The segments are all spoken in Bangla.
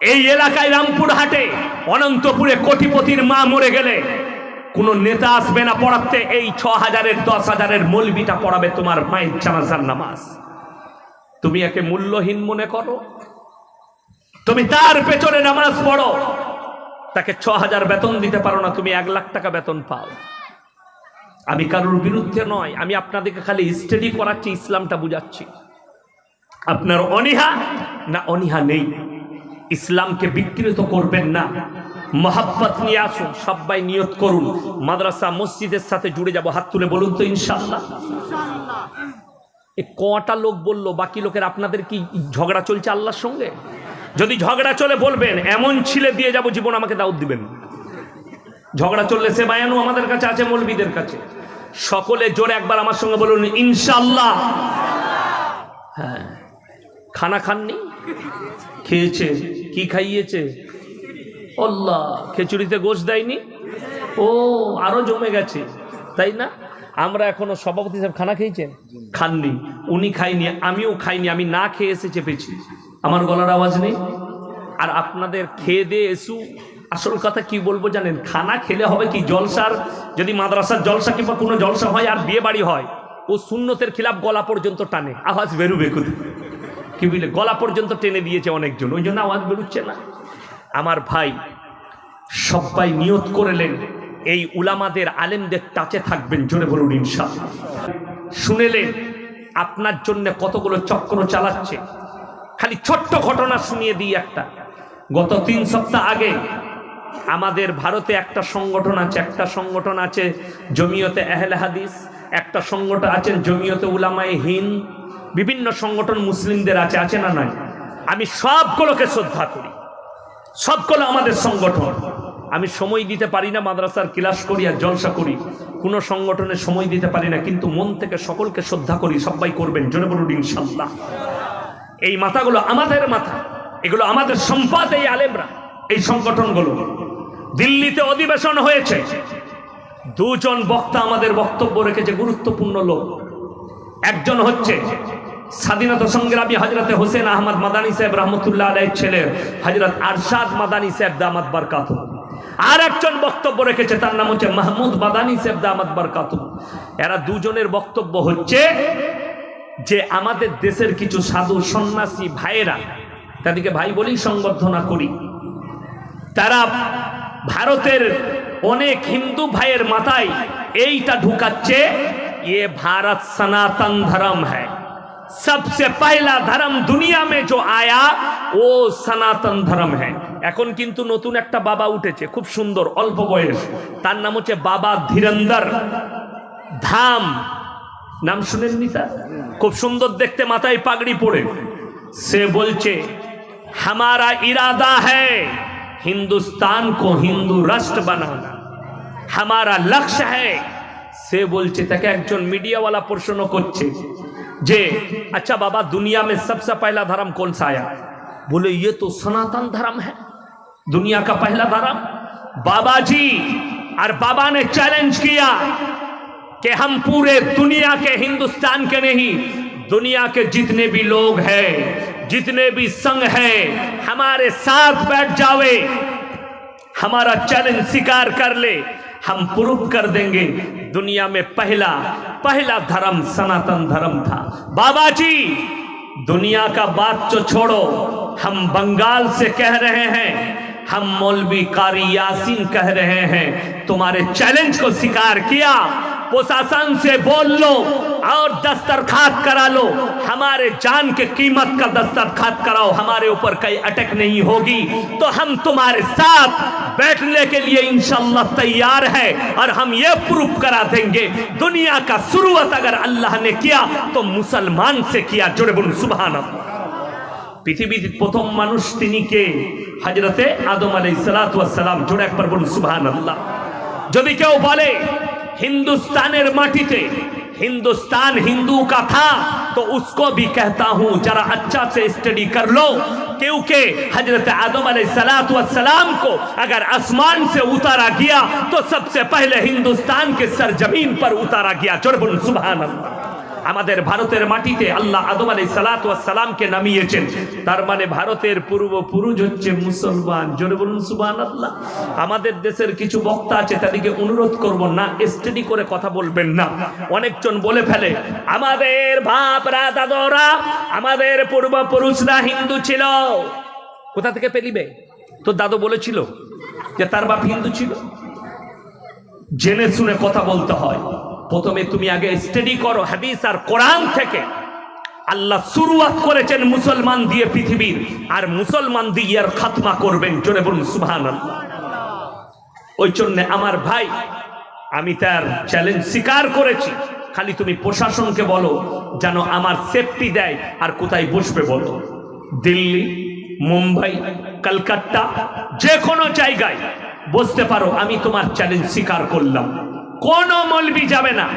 এই এলাকায় রামপুরহাটে অনন্তপুরে কোটিপতির মা মরে গেলে, কোন নেতা আসবে না পড়াতে, এই ছ হাজারের, দশ হাজারের মলবিটা পড়াবে তোমার মায়ের জানাজার নামাজ। তুমি একে মূল্যহীন মনে করো? তুমি তার পেছনে নামাজ পড়ো। তাকে ছ হাজার বেতন দিতে পারো না, তুমি এক লাখ টাকা বেতন পাও। আমি কারোর বিরুদ্ধে নয়, আমি আপনাদেরকে খালি স্টাডি করাচ্ছি, ইসলামটা বুঝাচ্ছি। আপনার অনীহা না অনীহা নেই? ইসলামকে বিকৃত করবেন না। মহাব্বত নিয়ে আসুন, সবাই নিয়ত করুন। মাদ্রাসা, মসজিদের সাথে জুড়ে যাব, হাত তুলে বলুন তো ইনশাল্লাহ কটা লোক বলল, বাকি লোকের আপনাদের কি ঝগড়া চলছে আল্লাহর সঙ্গে? যদি ঝগড়া চলে বলবেন, এমন ছিলে দিয়ে যাব, জীবন আমাকে দাউদ দিবেন। ঝগড়া চললে সে বায়ানু আমাদের কাছে আছে, মৌলবীদের কাছে। সকলে জোরে একবার আমার সঙ্গে বলুন ইনশাল্লাহ হ্যাঁ। খানা খাননি? খেয়েছে। কি খাইয়েছে? আল্লাহ, খিচুড়িতে গোশ দেয়নি? ও, আরও জমে গেছে, তাই না? আমরা এখনও সভাপতি সাহেব খানা খেয়েছেন? খাননি, উনি খাইনি, আমিও খাইনি, আমি না খেয়ে এসে চেপেছি। আমার গলার আওয়াজ নেই? আর আপনাদের খেয়ে দিয়ে এসু, আসল কথা কি বলব জানেন? খানা খেলে হবে কি জলসার? যদি মাদ্রাসার জলসা কিংবা কোনো জলসা হয় আর বিয়ে বাড়ি হয়, ও শূন্যতের খিলাফ গলা পর্যন্ত টানে, আওয়াজ বেরুবে কোথায় কি বুঝলে গলা পর্যন্ত টেনে দিয়েছে অনেকজন। ওই জন্য আওয়াজ বেরোচ্ছে না। আমার ভাই সবাই নিয়ত করেলেন, এই উলামাদের আলেমদের টাচে থাকবেন জোরে বলুন ইনশাআল্লাহ। শুনেলেন, আপনার জন্য কতগুলো চক্র চালাচ্ছে। খালি ছোট্ট ঘটনা শুনিয়ে দিই একটা। গত তিন সপ্তাহ আগে আমাদের ভারতে একটা সংগঠন আছে, একটা সংগঠন আছে জমিয়তে আহলে হাদিস, একটা সংগঠন আছেন জমিয়তে উলামায়ে হিন্দ বিভিন্ন সংগঠন মুসলিমদের আছে আছে না নাই? আমি সবগুলোকে শ্রদ্ধা করি। সবগুলো আমাদের সংগঠন। আমি সময় দিতে পারি না, মাদ্রাসার ক্লাস করি আর জলসা করি। কোনো সংগঠনে সময় দিতে পারি না, কিন্তু মন থেকে সকলকে শ্রদ্ধা করি, সবাই করবেন, জোরে বলুন ইনশাল্লাহ এই মাথাগুলো আমাদের মাথা, এগুলো আমাদের সম্পদ এই আলেমরা, এই সংগঠনগুলো। দিল্লিতে অধিবেশন হয়েছে। দুজন বক্তা আমাদের বক্তব্য রেখেছে, গুরুত্বপূর্ণ লোক। একজন হচ্ছে স্বাধীনতা সংগ্রামী হজরত হোসেন আহমদ মাদানী সাহেব রহমতুল্লাহ আলাই ছেলে হজরত আরশাদ মাদানী সাহেব দামাত বারকাত। আর একজন বক্তব্য রেখেছে, তার নাম হচ্ছে মাহমুদ মাদানী সাহেব দামাত বারকাত। এরা দুজনের বক্তব্য হচ্ছে যে আমাদের দেশের কিছু সাধু সন্ন্যাসী ভাইয়েরা, তাদেরকে ভাই বলেই সংবর্ধনা করি, তারা ভারতের অনেক হিন্দু ভাইয়ের মাথায় এইটা ঢুকাচ্ছে, এ ভারত সনাতন ধর্ম হ্যায়। सबसे पहला धर्म दुनिया में जो आया ও সনাতন ধর্ম হ্যাঁ এখন কিন্তু নতুন একটা বাবা উঠেছে খুব সুন্দর অল্প বয়স তার নাম হচ্ছে বাবা ধীরেন্দর ধাম নাম শুনেননি তা খুব সুন্দর দেখতে মাথায় পাগড়ি পড়ে সে বলছে हमारा इरादा है हिंदुस्तान को हिंदू राष्ट्र बनाना हमारा लक्ष्य है সে বলছে তাকে একজন মিডিয়াওয়ালা প্রশ্ন করছে যে अच्छा बाबा, दुनिया में सबसे पहला धर्म कौन सा आया? बोले, ये तो सनातन धर्म है। दुनिया का पहला धर्म बाबा जी और बाबा ने चैलेंज किया कि हम पूरे दुनिया के हिंदुस्तान के नहीं, दुनिया के जितने भी लोग हैं, जितने भी संघ हैं, हमारे साथ बैठ जावे, हमारा चैलेंज स्वीकार कर ले, हम प्रूफ कर देंगे। दुनिया में पहला पहला धर्म सनातन धर्म था। बाबा जी दुनिया का बात तो छोड़ो। हम बंगाल से कह रहे हैं, हम मौलवी कारी यासीन कह रहे हैं। तुम्हारे चैलेंज को स्वीकार किया प्रशासन से बोल लो और दस्तरखात करा लो हमारे जान के कीमत का दस्तरखात कराओ हमारे ऊपर कई अटक नहीं होगी तो हम तुम्हारे साथ बैठने के लिए इंशाल्लाह तैयार है और हम ये प्रूफ करा देंगे दुनिया का शुरुआत अगर अल्लाह ने किया तो मुसलमान से किया जुड़े बोल सुबह পৃথিবীর প্রথম মানুষ তিনি কে হজরতে আদম আলাই সালাম জোড়ে একবার বলুন সুবহান আল্লাহ যদি কেউ বলে हिंदुस्तानेर माटीते, हिंदुस्तान हिंदू का था तो उसको भी कहता हूँ, जरा अच्छा से स्टडी कर लो। क्योंकि हज़रत आदम सलाम को अगर आसमान से उतारा गया तो सबसे पहले हिंदुस्तान के सरजमीन पर उतारा गया। चोर सुबह আমাদের ভারতের মাটিতে আল্লাহ আদম আলাই সালাত সালামকে নামিয়েছেন। তার মানে ভারতের পূর্বপুরুষ হচ্ছে মুসলমান। জোরে বলুন সুবান আল্লাহ আমাদের দেশের কিছু বক্তা আছে, তাদেরকে অনুরোধ করব না স্টাডি করে কথা বলবেন না। অনেকজন বলে ফেলে, আমাদের বাপরা দাদরা আমাদের পূর্বপুরুষরা হিন্দু ছিল। কোথা থেকে পেলিবে? তো দাদু বলেছিল যে তার বাপ হিন্দু ছিল। জেনে শুনে কথা বলতে হয়। প্রথমে তুমি আগে স্টাডি করো হাদিস আর কোরআন থেকে। আল্লাহ শুরুয়াত করেছেন মুসলমান দিয়ে পৃথিবীর, আর মুসলমান দিয়ে আর খাতমা করবেন, জোরে বলুন সুবহান ওই জন্য আমার ভাই, আমি তার চ্যালেঞ্জ স্বীকার করেছি। খালি তুমি প্রশাসনকে বলো, যেন আমার সেফটি দেয়, আর কোথায় বসবে বলো। দিল্লি, মুম্বাই, কলকাতা যে কোনো জায়গায় বসতে পারো, আমি তোমার চ্যালেঞ্জ স্বীকার করলাম। কোনো মলবি যাবে না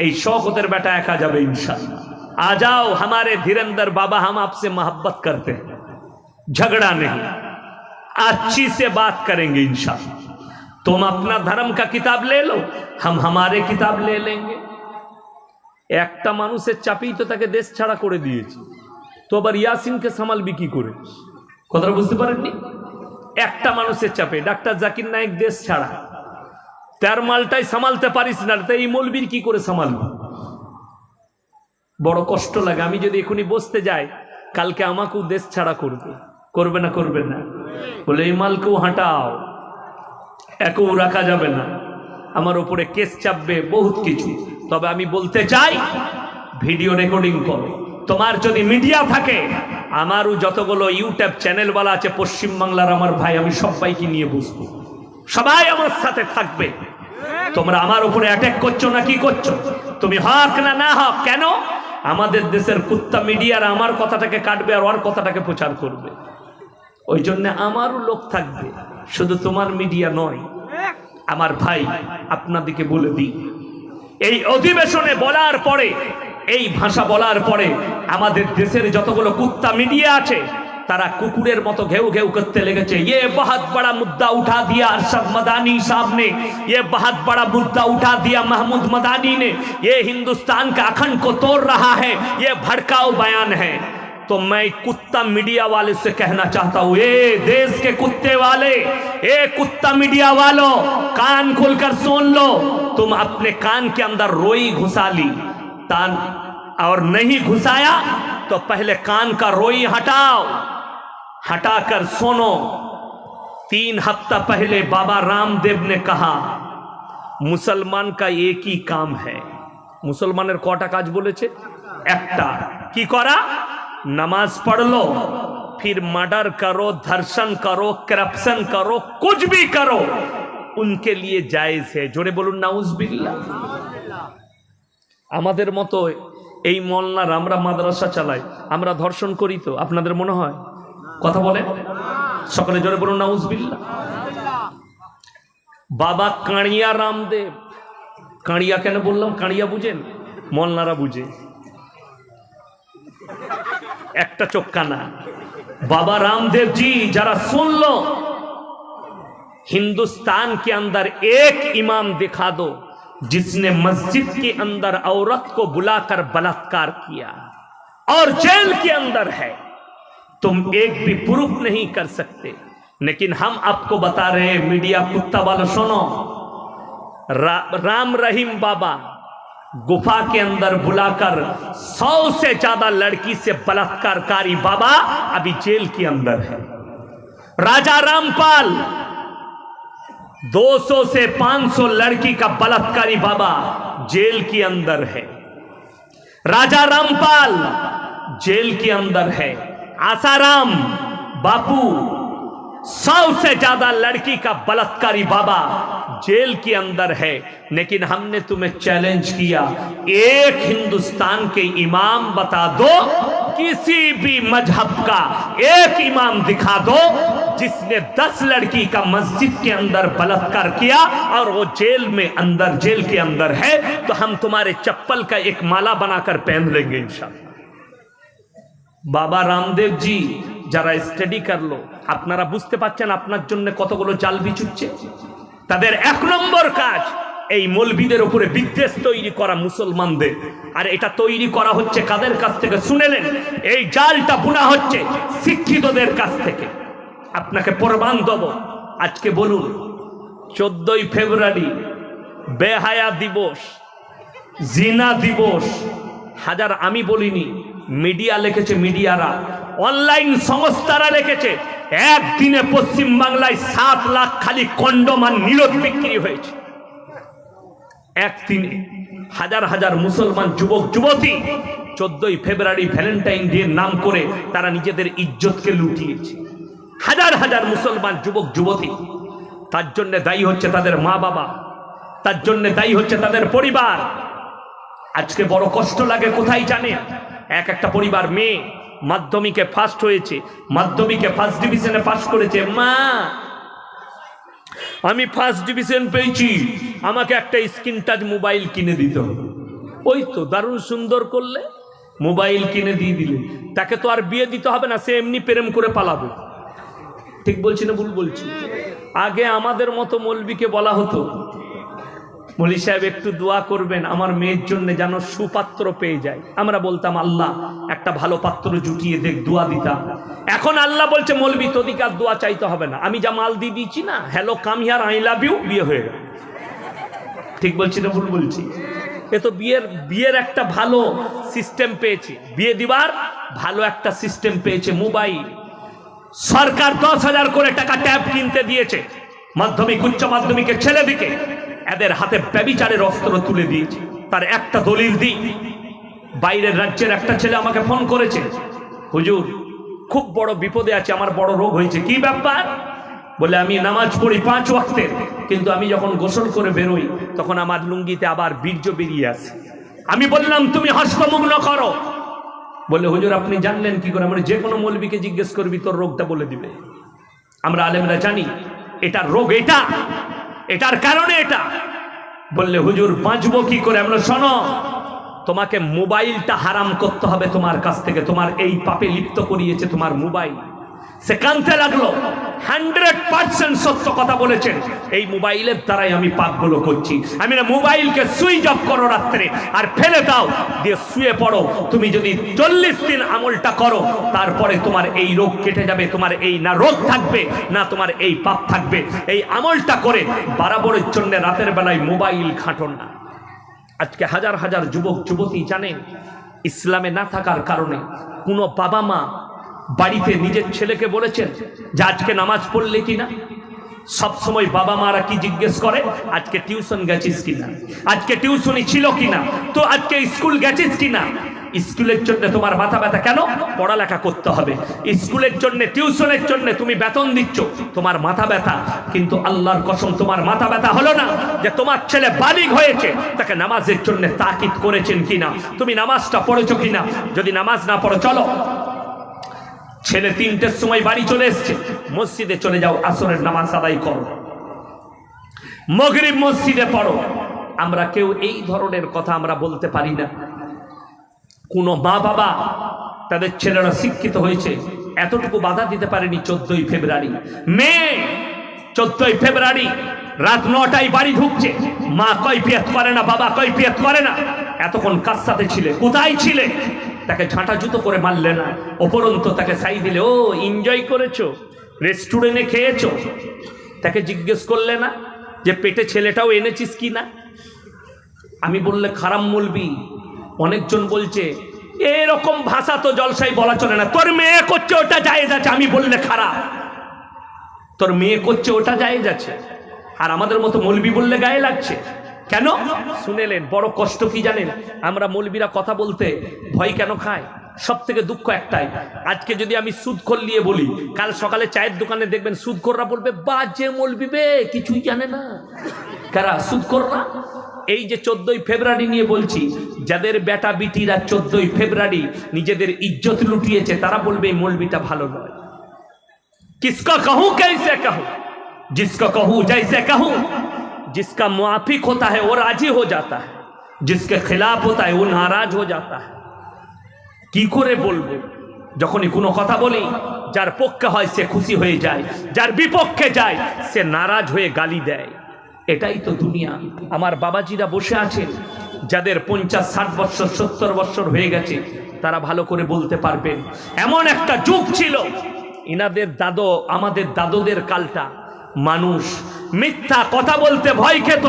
এই শওকতের বেটা একা যাবে इंशाल्लाह आ जाओ हमारे धीरेन्द्र बाबा हम आपसे मोहब्बत करते हैं झगड़ा नहीं अच्छी से बात करेंगे इंशाल्लाह तुम अपना धर्म का किताब ले लो हम हमारे किताब ले लेंगे একটা মানুষের চাপেই তো তাকে দেশ ছাড়া করে দিয়েছে তো আবার ইয়াসিনকে সামালবি কি করে কথাটা বুঝতে পারেননি একটা মানুষের চাপে ডাক্তার জাকির নায়েক দেশ ছাড়া তার মালটাই সামালতে পারিস না তাই এই মলবির কি করে সামালবি? বড় কষ্ট লাগে, আমি যদি এখনই বসতে যাই, কালকে আমাকেও দেশ ছাড়া করবে। করবে না করবে না। বলে, এই মালকেও হাঁটাও, একেও রাখা যাবে না। আমার উপরে কেস চাপবে বহুত কিছু। তবে আমি বলতে চাই, ভিডিও রেকর্ডিং করো। তোমার যদি মিডিয়া থাকে, আমারও যতগুলো ইউটিউব চ্যানেলওয়ালা আছে, পশ্চিমবাংলার আমার ভাই, আমি সবাইকে নিয়ে বসবো। সবাই আমার সাথে থাকবে। তোমরা আমার উপরে অ্যাটাক করছ না কি করছ? তুমি হক না না হক? কেন? আমাদের দেশের কুত্তা মিডিয়ার আমার কথাটাকে কাটবে আর ওর কথাটাকে প্রচার করবে। ওই জন্য আমারও লোক থাকবে। শুধু তোমার মিডিয়া নয়, আমার ভাই আপনাদেরকে বলে দিই। এই অধিবেশনে বলার পরে, এই ভাষা বলার পরে আমাদের দেশের যতগুলো কুত্তা মিডিয়া আছে তারা কুকুরের মতো ঘেউ ঘেউ করতে লেগেছে ये बहुत बड़ा मुद्दा उठा दिया अरशद मदानी साहब ने ये बहुत बड़ा मुद्दा उठा दिया महमूद मदानी ने ये हिंदुस्तान का अखंड को तोड़ रहा है ये भड़काऊ बयान है तो मैं कुत्ता मीडिया वाले से कहना चाहता हूं ए देश के कुत्ते वाले ए कुत्ता मीडिया वालों कान खोलकर सुन लो तुम अपने कान के अंदर रोई घुसा ली तान और नहीं घुसाया तो पहले कान का रोई हटाओ हटाकर सुनो तीन हफ्ता पहले बाबा रामदेव ने कहा মুসলমান কা একই কাম হ্যায় মুসলমানের কটা কাজ বলেছে একটা কি করা নামাজ পড়লো फिर मर्डर करो धर्षण करो करप्शन करो कुछ भी करो उनके लिए जायज है জোরে বলুন নাউজবিল্লাহ আমাদের মতো এই মলনার আমরা মাদ্রাসা চালাই আমরা ধর্ষণ করি তো আপনাদের মনে হয় কথা বলে সকালে জোরে বলুন নাউজবিল্লাহ বাবা কাঁড়িয়া রামদেব কাঁড়িয়া কেন বললাম কাঁড়িয়া বুঝেন মলনারা বুঝে একটা চোক্কা না बाबा रामदेव जी जरा सुन लो हिंदुस्तान के अंदर एक इमाम दिखा दो जिसने मस्जिद के अंदर औरत को बुलाकर बलात्कार किया और जेल के अंदर है तुम एक भी प्रूफ नहीं कर सकते। लेकिन हम आपको बता रहे हैं मीडिया कुत्ता वाला सुनो। रा, राम रहीम बाबा गुफा के अंदर बुलाकर सौ से ज़्यादा लड़की से बलात्कारकारी बाबा अभी जेल के अंदर है। राजा रामपाल 200 से 500 लड़की का बलात्कारी बाबा जेल के अंदर है। राजा रामपाल जेल के अंदर है। आसाराम, बापू, सौ से ज़्यादा लड़की का बलात्कारी बाबा जेल के अंदर है, लेकिन हमने तुम्हें चैलेंज किया। एक हिंदुस्तान के इमाम बता दो, किसी भी मज़हब का एक इमाम दिखा दो, जिसने दस लड़की का मस्जिद के अंदर बलात्कार किया और वो जेल में अंदर, जेल के अंदर है तो हम तुम्हारे चप्पल का एक माला बनाकर पहन लेंगे, इंशाल्लाह। বাবা রামদেব জি যারা স্টাডি করল আপনারা বুঝতে পারছেন আপনার জন্য কতগুলো জাল বিচুচ্ছে তাদের এক নম্বর কাজ, এই মলবিদের উপরে বিদ্বেষ তৈরি করা মুসলমানদের। আর এটা তৈরি করা হচ্ছে কাদের কাছ থেকে? শুনেলেন এই জালটা বোনা হচ্ছে শিক্ষিতদের কাছ থেকে। আপনাকে প্রমাণ দেব, আজকে বলুন, চোদ্দই ফেব্রুয়ারি বেহায়া দিবস, জিনা দিবস। হাজার আমি বলিনি মিডিয়া লিখেছে মিডিয়ারা, অনলাইন সংস্থারা লিখেছে, একদিনে পশ্চিম বাংলায় সাত লাখ খালি কন্ডম আর নিরোধ বিক্রি হয়েছে। একদিনে হাজার হাজার মুসলমান যুবক, যুবতী চোদ্দই ফেব্রুয়ারি ভ্যালেন্টাইন ডে নাম করে তারা নিজেদের ইজ্জতকে লুটিয়েছে। হাজার হাজার মুসলমান যুবক, যুবতী, তার জন্য দায়ী হচ্ছে তাদের মা বাবা, তার জন্য দায়ী হচ্ছে তাদের পরিবার। আজকে বড় কষ্ট লাগে, কোথায় জানে এক একটা পরিবার মেয়ে মাধ্যমিকে ফার্স্ট হয়েছে, মাধ্যমিকে ফার্স্ট ডিভিশনে পাশ করেছে। মা, আমি ফার্স্ট ডিভিশন পেয়েছি, আমাকে একটা স্ক্রিন টাচ মোবাইল কিনে দিতে হবে। ওই তো দারুণ সুন্দর করলে মোবাইল কিনে দিয়ে দিলে। তাকে তো আর বিয়ে দিতে হবে না, সে এমনি প্রেম করে পালাবে। ঠিক বলছি না ভুল বলছি? আগে আমাদের মতো মৌলবিকে বলা হতো মলি সাহেব, একটু দোয়া করবেন, আমার মেয়ের জন্য যেন সুপাত্র পেয়ে যায়। আমরা বলতাম, আল্লাহ, একটা ভালো পাত্র জুটিয়ে দেখ, দোয়া দিতাম। এখন আল্লাহ বলছে, মলবি, তোদিকে আর দোয়া চাইতে হবে না। আমি যা মাল দিয়ে দিচ্ছি না, hello, come here, I love you, বিয়ে হয়ে গেল। ঠিক বলছি না ভুল বলছি? এ তো বিয়ের বিয়ের একটা ভালো সিস্টেম পেয়েছে। বিয়ে দিবার ভালো একটা সিস্টেম পেয়েছে, মোবাইল। সরকার দশ হাজার করে টাকা ট্যাব কিনতে দিয়েছে, মাধ্যমিক, উচ্চ মাধ্যমিকের ছেলেদিকে। এদের হাতে ব্যবিচারের অস্ত্র তুলে দিয়েছে তার একটা দলিল দিই। বাইরের রাজ্যের একটা ছেলে আমাকে ফোন করেছে। হুজুর, খুব বড় বিপদে আছে, আমার বড় রোগ হয়েছে। কি ব্যাপার? বলে, আমি নামাজ পড়ি পাঁচ ওয়াক্তের। কিন্তু আমি যখন গোসল করে বেরোই, তখন আমার লুঙ্গিতে আবার বীর্য বেরিয়ে আসে। আমি বললাম, তুমি হস্তমগ্ন করো। বলে, হুজুর, আপনি জানলেন কি করে? আমরা যে কোনো মৌলবীকে জিজ্ঞেস করবি, তোর রোগটা বলে দিবে। আমরা আলেমরা জানি এটার রোগ, এটা এটার কারণে এটা। বললে, হুজুর, বাঁচবো কি করে? আমরা শোনো, তোমাকে মোবাইলটা হারাম করতে হবে তোমার কাছ থেকে। তোমার এই পাপে লিপ্ত করিয়েছে তোমার মোবাইল। সে কানতে লাগল। হান্ড্রেড পার্সেন্ট সত্য কথা বলেছেন। এই মোবাইলের দ্বারাই আমি পাপগুলো করছি। আমি না মোবাইলকে সুইচ অফ করো রাত্রে আর ফেলে দাও, দিয়ে শুয়ে পড়ো। তুমি যদি চল্লিশ দিন আমলটা করো, তারপরে তোমার এই রোগ কেটে যাবে, তোমার এই না রোগ থাকবে, না তোমার এই পাপ থাকবে। এই আমলটা করে বারাবরের জন্য রাতের বেলায় মোবাইল খাটো না। আজকে হাজার হাজার যুবক, যুবতী জানেন, ইসলামে না থাকার কারণে কোনো বাবা মা বাড়িতে নিজের ছেলেকে বলেছেন যে আজকে নামাজ পড়লে কিনা? সব সময় বাবা মারা কি জিজ্ঞেস করে? আজকে টিউশন গেছিস কিনা? আজকে টিউশনই ছিল কিনা? তো আজকে স্কুল গেছিস কিনা? স্কুলের জন্য তোমার মাথা ব্যথা কেন? পড়ালেখা করতে হবে। স্কুলের জন্য, টিউশনের জন্য তুমি বেতন দিচ্ছ। তোমার মাথা ব্যথা। কিন্তু আল্লাহর কসম, তোমার মাথা ব্যথা হলো না যে তোমার ছেলে বালিগ হয়েছে। তাকে নামাজের জন্য তাকিদ করেছেন কিনা? তুমি নামাজটা পড়েছো কিনা? যদি নামাজ না পড়ো, চলো। ছেলে তিনটের সময় বাড়ি চলে এসছে। মসজিদে চলে যাও, আসরের নামাজ আদায় করো। মগরিব মসজিদে পড়ো। আমরা কেউ এই ধরনের কথা আমরা বলতে পারি না। কোনো মা বাবা তাদের ছেলেরা শিক্ষিত হয়েছে। এতটুকু বাধা দিতে পারেনি চোদ্দই ফেব্রুয়ারি। মেয়ে, চোদ্দই ফেব্রুয়ারি রাত নটায় বাড়ি ঢুকছে। মা কৈফিয়ত করে না, বাবা কৈফিয়ত করে না। এতক্ষণ কার সাথে ছিলে? কোথায় ছিলে? তাকে ঝাঁটা জুতো করে মারলে না। অপরন্ত তাকে সাই দিলে, ও এনজয় করেছ রেস্টুরেন্টে খেয়েছো? তাকে জিজ্ঞেস করলে না যে, পেটে ছেলেটাও এনেছিস কি না? আমি বললে, খারাপ মলবি অনেকজন বলছে, এরকম ভাষা তো জলসাই বলা চলে না। তোর মেয়ে করছে, ওটা জায়েজ আছে। আমি বললে, খারাপ। তোর মেয়ে করছে, ওটা জায়েজ আছে। আর আমাদের মতো মলবি বললে গায়ে লাগছে। কেন? শুনেলেন, বড় কষ্ট কি জানেন? আমরা মৌলবীরা কথা বলতে ভয় কেন খায়? সব থেকে দুঃখ একটাই। আজকে যদি আমি সুদখোর নিয়ে বলি, কাল সকালে চায়ের দোকানে দেখবেন সুদখোররা বলবে বা যে মলবিবে কিছুই জানে না। কারা? সুদখোররা? এই যে চোদ্দই ফেব্রুয়ারি নিয়ে বলছি, যাদের বেটা বিটিরা চোদ্দই ফেব্রুয়ারি নিজেদের ইজ্জত লুটিয়েছে, তারা বলবে, এই মলবিটা ভালো নয়। কিসকা কাহু কেসে কাহু? জিসকা কাহু, যাইসে কাহু? जिसका मुआफिक होता है वो राजी हो जाता है जिसके खिलाफ होता है वो नाराज हो जाता है কি করে বলবো যখনই কোনো কথা বলি যার পক্ষে হয় সে খুশি হয়ে যায় যার বিপক্ষে যায় সে নারাজ হয়ে গালি দেয় এটাই তো দুনিয়া আমার বাবাজিরা বসে আছেন যাদের পঞ্চাশ ষাট বছর সত্তর বছর হয়ে গেছে তারা ভালো করে বলতে পারবেন এমন একটা যুগ ছিল ইনাদের দাদো আমাদের দাদুদের কালটা মানুষ মিথ্যা কথা বলতে ভয় খেত।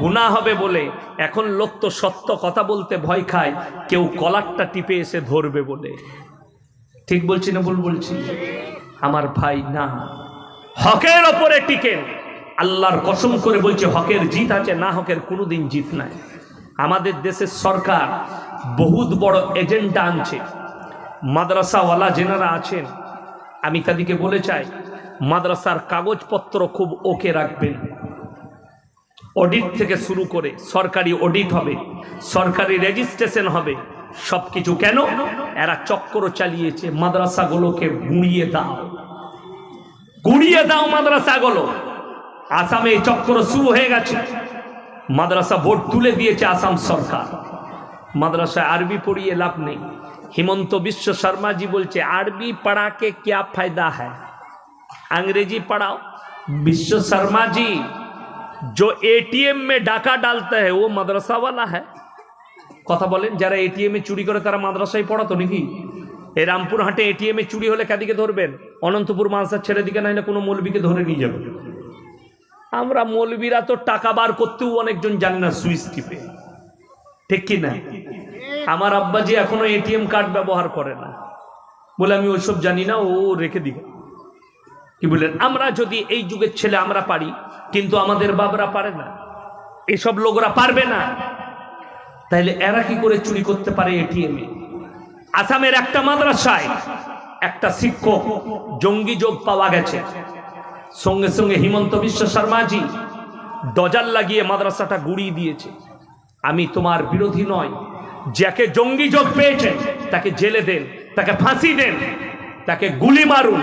গুণা হবে বলে এখন লোক তো সত্য কথা বলতে ভয় খায়, কেউ কলারটা টিপে এসে ধরবে বলে। ঠিক বলছি না ভুল বলছি? আমার ভাই না। হকের ওপরে টিকেন আল্লাহর কসম করে বলছে, হকের জিত আছে, না হকের কোনোদিন জিত নাই। আমাদের দেশের সরকার বহুত বড় এজেন্ডা আনছে। মাদ্রাসাওয়ালা যেনারা আছেন, আমি তাদেরকে বলে চাই মাদ্রাসার কাগজপত্র খুব ওকে রাখবেন। অডিট থেকে শুরু করে সরকারি অডিট হবে, সরকারি রেজিস্ট্রেশন হবে সব কিছু কেন? এরা চক্র চালিয়েছে মাদ্রাসাগুলোকে গুঁড়িয়ে দাও। গুঁড়িয়ে দাও মাদ্রাসাগুলো। আসামে চক্র শুরু হয়ে গেছে। মাদ্রাসা ভোট তুলে দিয়েছে আসাম সরকার। মাদ্রাসায় আরবি পড়িয়ে লাভ নেই। হিমন্ত বিশ্ব শর্মাজি বলছে, আরবি পড়াকে কে ফায়দা হয় अंग्रेजी पढ़ाओ विश्व शर्मा जी जो एटीएम में डाका डालता है वो मदरसा वाला है কথা বলেন যারা এটিএম এ চুরি করে তারা মাদ্রাসায় পড়াতো নাকি এই রামপুরহাটে এটিএম এ চুরি হলে কাদিকে ধরবেন অনন্তপুর মানসার ছেড়ে দিকে নাহলে কোনো মৌলবীকে ধরে নিয়ে যাবে আমরা মৌলবীরা তো টাকা বার করতেও অনেকজন জানে না সুইচ টিপে ঠিক কি না আমার আব্বাজি এখনো এটিএম কার্ড ব্যবহার করে না বলে আমি ওইসব জানি না ও রেখে দিবে কি বললেন? আমরা যদি এই যুগের ছেলে আমরা পারি, কিন্তু আমাদের বাবরা পারে না। এসব লোকরা পারবে না। তাইলে এরা কি করে চুরি করতে পারে এটিএম আসামের একটা মাদ্রাসায় একটা শিক্ষক জঙ্গি যোগ পাওয়া গেছে। সঙ্গে সঙ্গে হিমন্ত বিশ্ব শর্মাজি দজাল লাগিয়ে মাদ্রাসাটা গুড়িয়ে দিয়েছে। আমি তোমার বিরোধী নয়। যাকে জঙ্গি যোগ পেয়েছে, তাকে জেলে দেন, তাকে ফাঁসি দেন, তাকে গুলি মারুন